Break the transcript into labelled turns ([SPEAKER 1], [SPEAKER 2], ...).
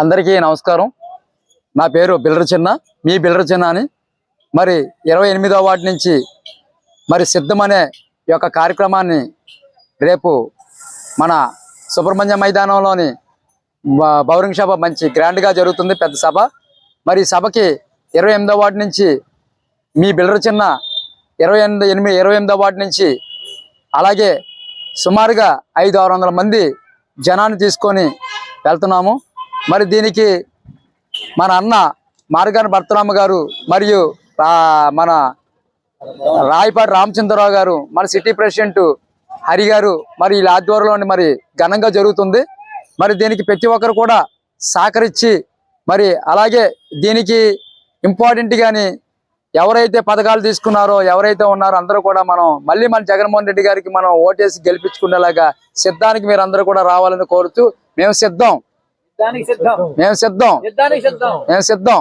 [SPEAKER 1] అందరికీ నమస్కారం. నా పేరు బిల్లర చిన్న. మీ బిల్లర చిన్న అని మరి ఇరవై ఎనిమిదో వార్డు నుంచి మరి సిద్ధమనే అనే యొక్క కార్యక్రమాన్ని రేపు మన సుబ్రహ్మణ్య మైదానంలోని బౌరింగ్ సభ మంచి గ్రాండ్గా జరుగుతుంది పెద్ద సభ. మరి సభకి ఇరవై ఎనిమిదో వార్డు నుంచి మీ బిల్లర చిన్న ఇరవై ఎనిమిది ఎనిమిది ఇరవై ఎనిమిదో వార్డు నుంచి అలాగే సుమారుగా ఐదు ఆరు వందల మంది జనాన్ని తీసుకొని వెళ్తున్నాము. మరి దీనికి మన అన్న మార్గాని భర్తరామ గారు మరియు మన రాయపాటి రామచంద్రరావు గారు మన సిటీ ప్రెసిడెంట్ హరి గారు మరి వీళ్ళ ఆధ్వర్యంలో మరి ఘనంగా జరుగుతుంది. మరి దీనికి ప్రతి ఒక్కరు కూడా సహకరించి మరి అలాగే దీనికి ఇంపార్టెంట్ కానీ ఎవరైతే పథకాలు తీసుకున్నారో ఎవరైతే ఉన్నారో అందరూ కూడా మనం మళ్ళీ మన జగన్మోహన్ రెడ్డి గారికి మనం ఓటేసి గెలిపించుకునేలాగా సిద్ధానికి మీరు అందరూ కూడా రావాలని కోరుతూ మేము సిద్ధం. మేము
[SPEAKER 2] సిద్ధం.
[SPEAKER 1] మేము సిద్ధం.